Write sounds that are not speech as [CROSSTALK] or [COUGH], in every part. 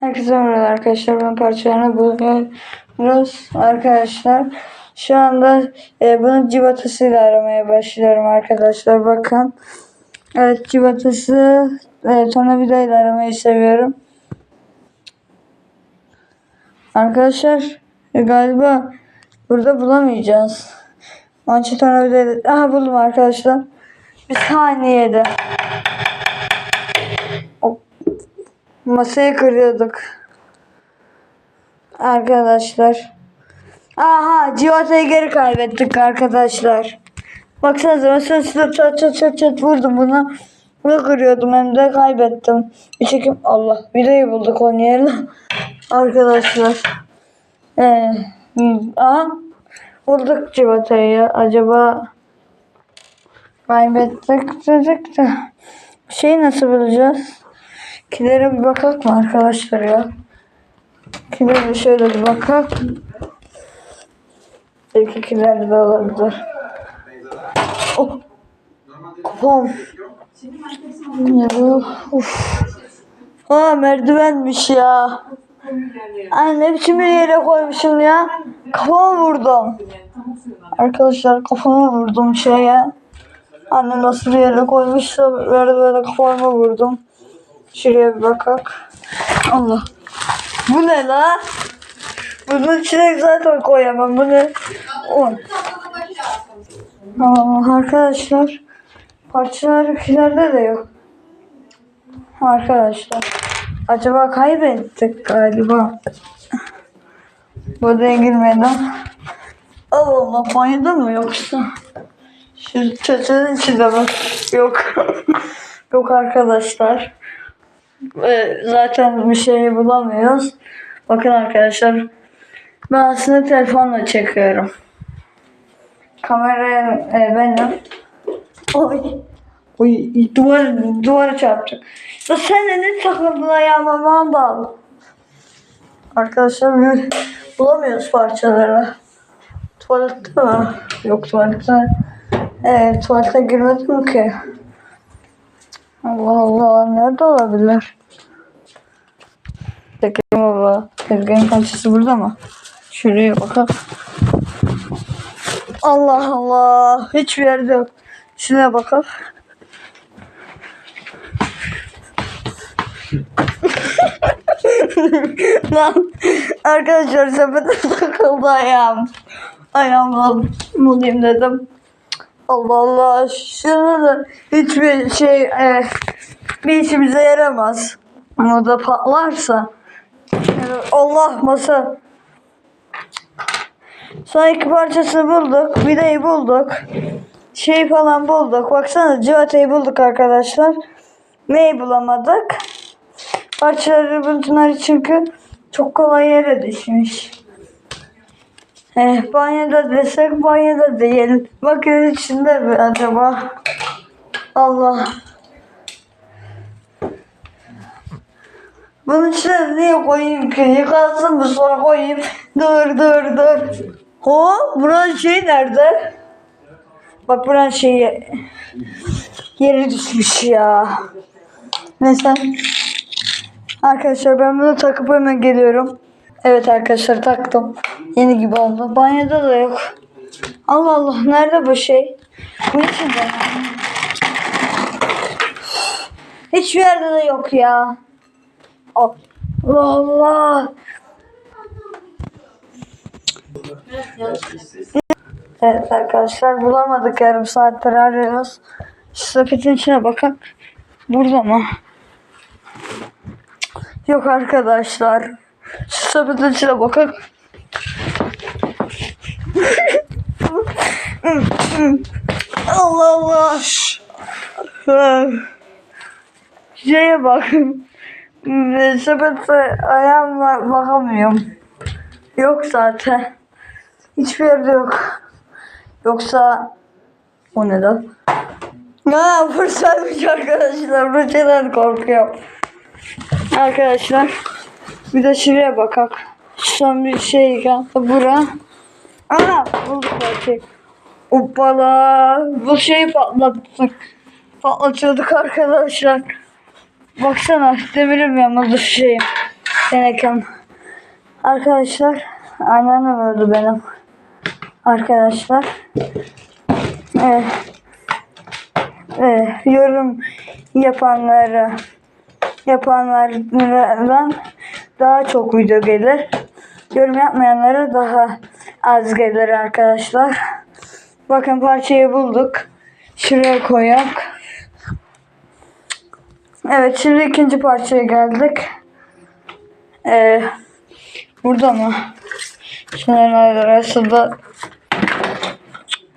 Herkese merhaba arkadaşlar. Ben parçalarını buluyoruz arkadaşlar. Şu anda e, bunun civatasıyla aramaya başlıyorum arkadaşlar. Bakın. Evet civatası e, tornavidayla aramayı seviyorum. Arkadaşlar e, galiba burada bulamayacağız. Manço tornavidayla. Aha buldum arkadaşlar. Bir saniyede. Masayı kırıyorduk. Arkadaşlar. Aha civatayı geri kaybettik arkadaşlar. Baksanıza mesela size çat çat çat çat vurdum buna. Bunu kırıyordum hem de kaybettim. Bir çekim Allah videoyu bulduk onun yerine. arkadaşlar. Ee, aha bulduk civatayı. Acaba kaybettik dedik de. Şeyi nasıl bulacağız? Kilere bir bakak mı arkadaşlar ya? Kilere şöyle bir bakak. Belki kilerde de olabilir. Oh. Bu? Uf. Aa merdivenmiş ya. Ay ne biçim bir yere koymuşum ya. Kafama vurdum. Arkadaşlar kafama vurdum şeye. Annem nasıl bir yere koymuşsa böyle böyle kafama vurdum. Şuraya bir bakak. Allah. Bu ne la? Bunun içine zaten koyamam. Bu ne? On. Aa, arkadaşlar. Parçalar filerde de yok. Arkadaşlar. Acaba kaybettik galiba. Odaya girmeden. Allah Allah banyoda mı yoksa? Şu çocuğun içinde mi? Yok. [LAUGHS] yok arkadaşlar. Ve zaten bir şey bulamıyoruz. Bakın arkadaşlar. Ben aslında telefonla çekiyorum. Kameraya e, benim. Oy. Oy duvar, duvara çarptı. Ya sen de ne takıldın ayağıma mandal. Arkadaşlar bulamıyoruz parçaları. Tuvalette mi? Yok tuvalette. Evet tuvalete girmedim ki. Allah Allah nerede olabilir? Tekrar baba. Tezgahın parçası burada mı? Şuraya bakalım. Allah Allah. Hiçbir yerde yok. Şuna bakalım. [LAUGHS] Lan arkadaşlar sepete takıldı ayağım. Ayağımla bulayım dedim. Allah Allah. Şunu da hiçbir şey e, bir işimize yaramaz. Ama da patlarsa. Yani Allah masa. Son iki parçasını bulduk. Vidayı bulduk. Şey falan bulduk. Baksana civatayı bulduk arkadaşlar. Neyi bulamadık? Parçaları bunlar çünkü çok kolay yere düşmüş. Eh, desek banyoda değil. Bakın içinde mi acaba? Allah. Bunun içine niye koyayım ki? Yıkansın mı sonra koyayım? Dur dur dur. Ho buranın şeyi nerede? Bak buranın şeyi yeri düşmüş ya. Neyse. Arkadaşlar ben bunu takıp hemen geliyorum. Evet arkadaşlar taktım. Yeni gibi oldu. Banyoda da yok. Allah Allah nerede bu şey? Bu içinde. Hiçbir yerde de yok ya. Allah Allah. Evet arkadaşlar bulamadık yarım saattir arıyoruz. Sepetin içine bakın. Burada mı? Yok arkadaşlar. Sepetin içine bakın. Allah Allah. Şeye bakın. Sepete ayağımla bakamıyorum. Yok zaten. Hiçbir yerde yok. Yoksa o ne lan? Ha fırsatmış arkadaşlar. Fırçadan korkuyorum. Arkadaşlar bir de şuraya bakak. Son bir şey kaldı. Bura. Ana bulduk belki. Hoppala. Bu şeyi patlattık. Patlatıyorduk arkadaşlar. Baksana demirim yalnız şeyim. Tenekem. Arkadaşlar anneannem öldü benim. Arkadaşlar. Evet. Evet, yorum yapanlara yapanlardan daha çok video gelir. Yorum yapmayanlara daha az gelir arkadaşlar. Bakın parçayı bulduk. Şuraya koyak. Evet şimdi ikinci parçaya geldik. Ee, burada mı? Şunların arasında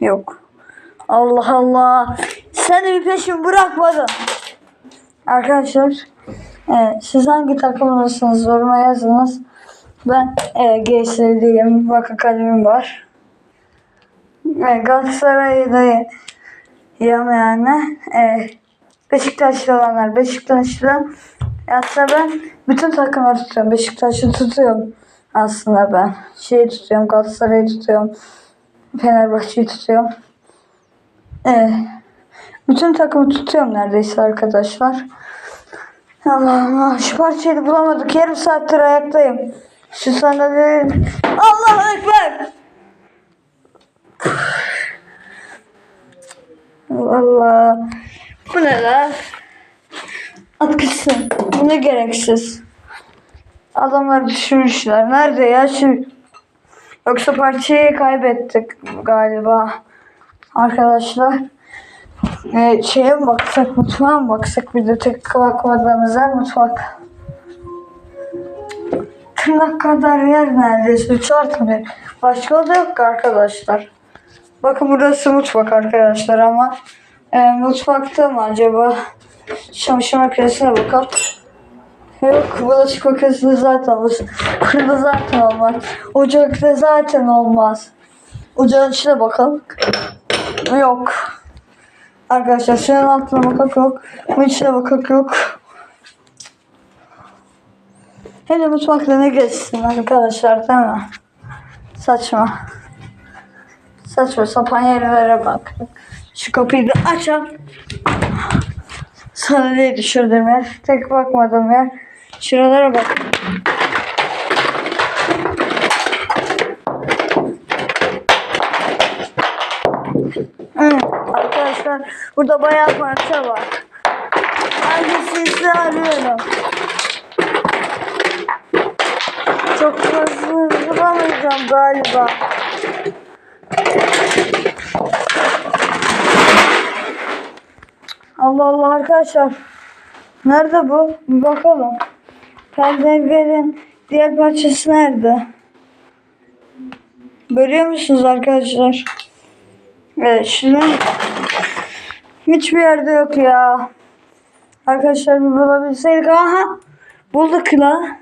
yok. Allah Allah. Sen bir peşimi bırakmadın. Arkadaşlar e, siz hangi takımlısınız yoruma yazınız. Ben e, GS'deyim. Bakın kalemim var. E, Galatasaray'da yamayanlar e, Beşiktaşlı olanlar Beşiktaşlı aslında ben bütün takımları tutuyorum. Beşiktaş'ı tutuyorum aslında ben. Şeyi tutuyorum. Galatasaray'ı tutuyorum. Fenerbahçe'yi tutuyorum. Ee, bütün takımı tutuyorum neredeyse arkadaşlar. Allah'ım ah, şu parçayı bulamadık. Yarım saattir ayaktayım. Şu sandalye... Allah Ekber! Allah. Bu ne lan? At. Bu ne gereksiz. Adamlar düşürmüşler. Nerede ya şu... Yoksa parçayı kaybettik galiba. Arkadaşlar. Ee, şeye mi baksak, mutfağa mı baksak? Bir de tek bakmadığımız yer mutfak. Tırnak kadar yer neredeyse. Üç artı bir. Başka oda yok ki arkadaşlar. Bakın burası mutfak arkadaşlar ama e, mutfakta mı acaba? Çamaşır makinesine bakalım. Yok bulaşık makinesinde zaten olmaz. Fırında zaten olmaz. Ocakta zaten olmaz. Ocağın içine bakalım. Yok. Arkadaşlar şunun altına bakak yok. Bunun içine bakak yok. Hele mutfakta ne geçsin arkadaşlar değil mi? Saçma. Saçma sapan yerlere bak. Şu kapıyı da açalım. Sandalyeyi düşürdüm yer. Tek bakmadım yer. Şuralara bak. Evet, arkadaşlar burada bayağı parça var. Hangisini arıyorum. Çok fazla bulamayacağım galiba. Allah Allah arkadaşlar. Nerede bu? Bir bakalım. Perdenin diğer parçası nerede? Görüyor musunuz arkadaşlar? Evet şunu hiçbir yerde yok ya. Arkadaşlar bir bulabilseydik. Aha bulduk la.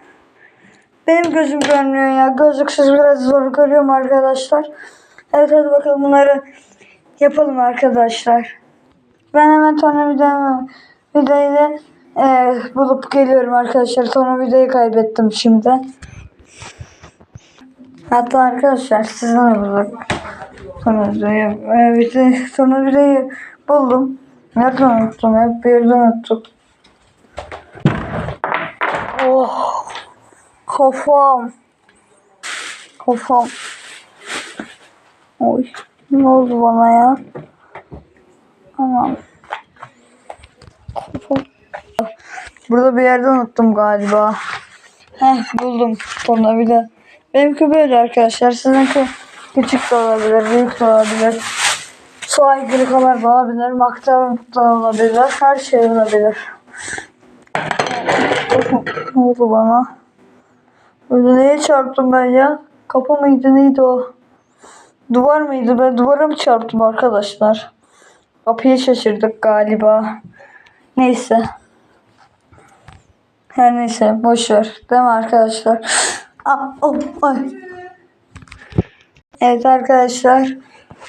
Benim gözüm görmüyor ya. Gözlüksüz biraz zor görüyorum arkadaşlar. Evet hadi bakalım bunları yapalım arkadaşlar. Ben hemen tornavidamı vidayı e, bulup geliyorum arkadaşlar. Tornavidayı kaybettim şimdi. Hatta arkadaşlar sizden de bulduk. Tornavidayı, e, vida- tornavidayı buldum. Nereden unuttum? Hep bir yerden unuttum. Oh. Kafam. Kafam. Oy. Ne oldu bana ya? Tamam. Kafam. Burada bir yerde unuttum galiba. Heh buldum. Tornavida. Benimki böyle arkadaşlar. Sizinki küçük de olabilir, büyük de olabilir. Su aygırı kadar da olabilir, maktaba da olabilir, her şey olabilir. ne oldu bana? Öyle neye çarptım ben ya? Kapı mıydı neydi o? Duvar mıydı? Ben duvara mı çarptım arkadaşlar? Kapıyı şaşırdık galiba. Neyse. Her neyse boş ver. Değil mi arkadaşlar? Ah, oh, ay. Evet arkadaşlar.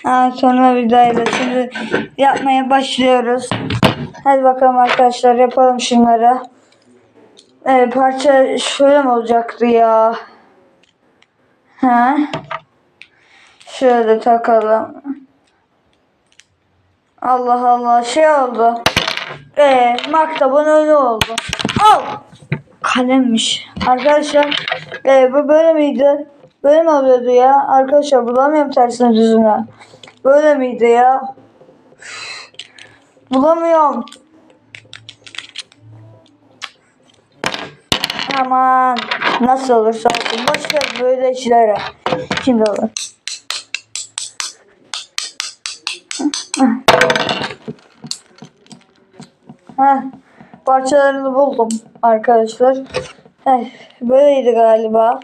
Ha, sonra vidayla şimdi yapmaya başlıyoruz. Hadi bakalım arkadaşlar yapalım şunları. Ee, parça şöyle mi olacaktı ya? Ha? Şöyle takalım. Allah Allah şey oldu. Ee, maktabın önü oldu. Al. kalemmiş. Arkadaşlar e, bu böyle miydi? Böyle mi oluyordu ya? Arkadaşlar bulamıyorum tersine düzüne. Böyle miydi ya? Bulamıyorum. Aman nasıl olursa olsun. Boş böyle işlere. Şimdi olur. Heh, parçalarını buldum arkadaşlar. Heh, böyleydi galiba.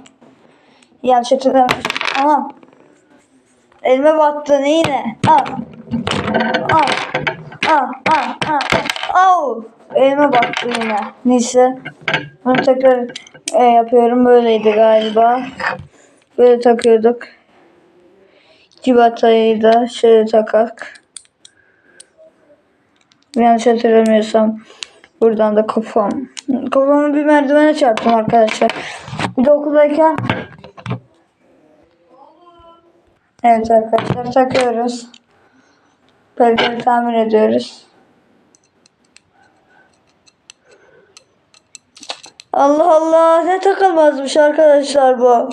Yanlış hatırlamıyorum. Anam. Elime battı yine. Al. Al. Al. Al. Al. Au. Elime battı yine. Neyse. Bunu tekrar e, yapıyorum. Böyleydi galiba. Böyle takıyorduk. Cibatayı da şöyle takak. Yanlış hatırlamıyorsam buradan da kafam. Kafamı bir merdivene çarptım arkadaşlar. Bir de okuldayken Evet arkadaşlar takıyoruz. Perdeleri tamir ediyoruz. Allah Allah ne takılmazmış arkadaşlar bu.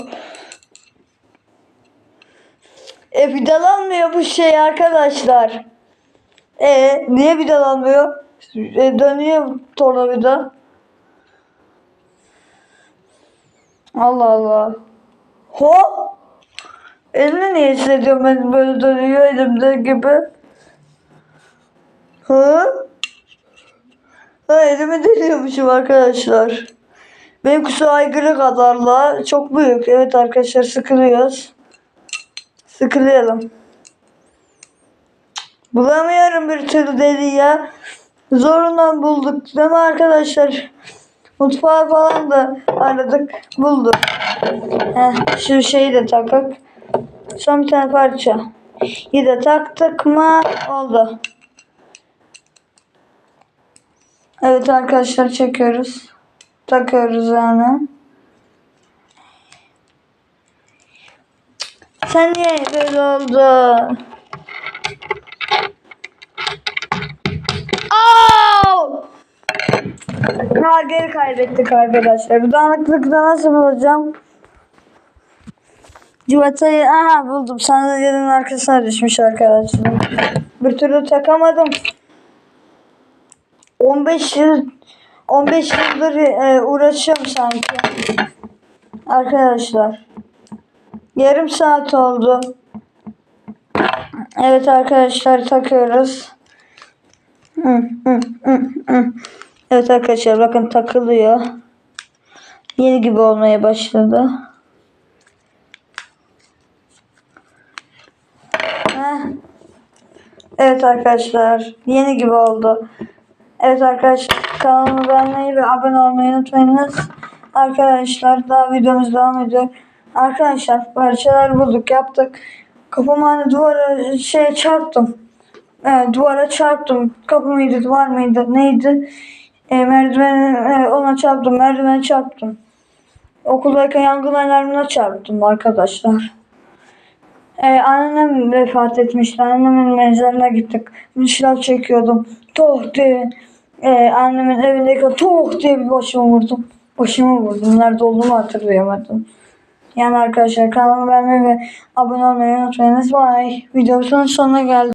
E vidalanmıyor bu şey arkadaşlar. E niye vidalanmıyor? E, dönüyor tornavida. Allah Allah. Hop. Elimi niye hissediyorum ben böyle dönüyor elimde gibi. Ha? Ha elimi deliyormuşum arkadaşlar. Benim kusu aygırı kadarla çok büyük. Evet arkadaşlar sıkılıyoruz. Sıkılayalım. Bulamıyorum bir türlü deli ya. Zorundan bulduk değil mi arkadaşlar? Mutfağı falan da aradık bulduk. Heh, şu şeyi de takıp son bir tane parça. Bir de taktık mı oldu. Evet arkadaşlar çekiyoruz. Takıyoruz yani. Sen niye böyle oldu? Au! Ha, geri kaybettik arkadaşlar. Bu dağınıklıkta nasıl bulacağım? Civatayı aha buldum. Sandalyenin arkasına düşmüş arkadaşlar. Bir türlü takamadım. 15 yıl 15 yıldır e, uğraşıyorum sanki. Arkadaşlar. Yarım saat oldu. Evet arkadaşlar takıyoruz. Evet arkadaşlar bakın takılıyor. Yeni gibi olmaya başladı. Heh. Evet arkadaşlar yeni gibi oldu. Evet arkadaşlar kanalımı beğenmeyi ve abone olmayı unutmayınız. Arkadaşlar daha videomuz devam ediyor. Arkadaşlar parçalar bulduk yaptık. Kafamı hani duvara şeye çarptım. Evet, duvara çarptım. Kapı mıydı, duvar mıydı, neydi? E, merdiven e, ona çarptım, merdivene çarptım. Okuldayken yangın alarmına çarptım arkadaşlar. E, annem vefat etmişti. Annemin mezarına gittik. Müşraf çekiyordum. Toh diye. E, annemin evindeyken toh diye bir başımı vurdum. Başımı vurdum. Nerede olduğumu hatırlayamadım. Yani arkadaşlar kanalıma beğenmeyi ve abone olmayı unutmayınız. Bye. Videomuzun sonuna geldik.